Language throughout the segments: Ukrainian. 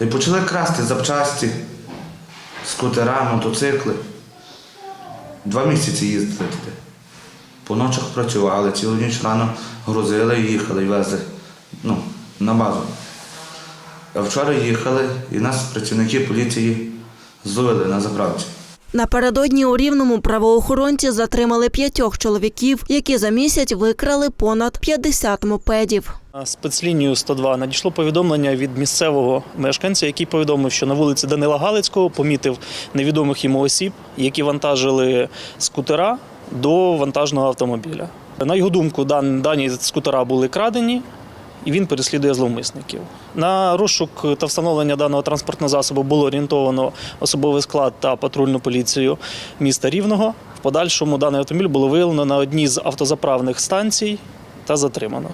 Та й почали красти запчасті, скутера, мотоцикли. Два місяці їздили туди. По ночах працювали, цілу ніч рано грузили і їхали, і везли ну, на базу. А вчора їхали і нас працівники поліції зловили на заправці. Напередодні у Рівному правоохоронці затримали п'ятьох чоловіків, які за місяць викрали понад 50 мопедів. На Спецлінію 102 надійшло повідомлення від місцевого мешканця, який повідомив, що на вулиці Данила Галицького помітив невідомих йому осіб, які вантажили скутера до вантажного автомобіля. На його думку, дан- дані скутера були крадені. І він переслідує зловмисників. На розшук та встановлення даного транспортного засобу було орієнтовано особовий склад та патрульну поліцію міста Рівного. В подальшому даний автомобіль було виявлено на одній з автозаправних станцій та затримано.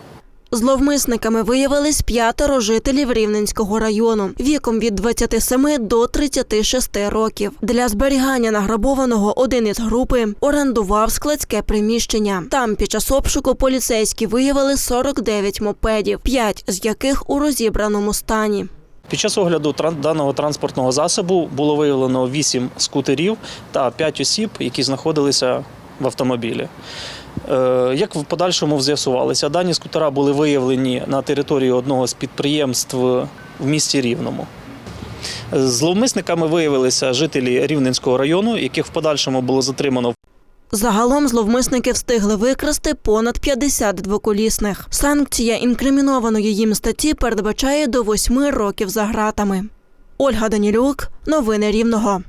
Зловмисниками виявились п'ятеро жителів Рівненського району віком від 27 до 36 років. Для зберігання награбованого один із групи орендував складське приміщення. Там під час обшуку поліцейські виявили 49 мопедів, 5 з яких у розібраному стані. Під час огляду даного транспортного засобу було виявлено 8 скутерів та 5 осіб, які знаходилися в автомобілі. Е, Як в подальшому з'ясувалося, дані скутера були виявлені на території одного з підприємств в місті Рівному. Зловмисниками виявилися жителі Рівненського району, яких в подальшому було затримано Загалом зловмисники встигли викрасти понад 50 двоколісних. Санкція інкримінованої їм статті передбачає до 8 років за ґратами. Ольга Данілюк, новини Рівного.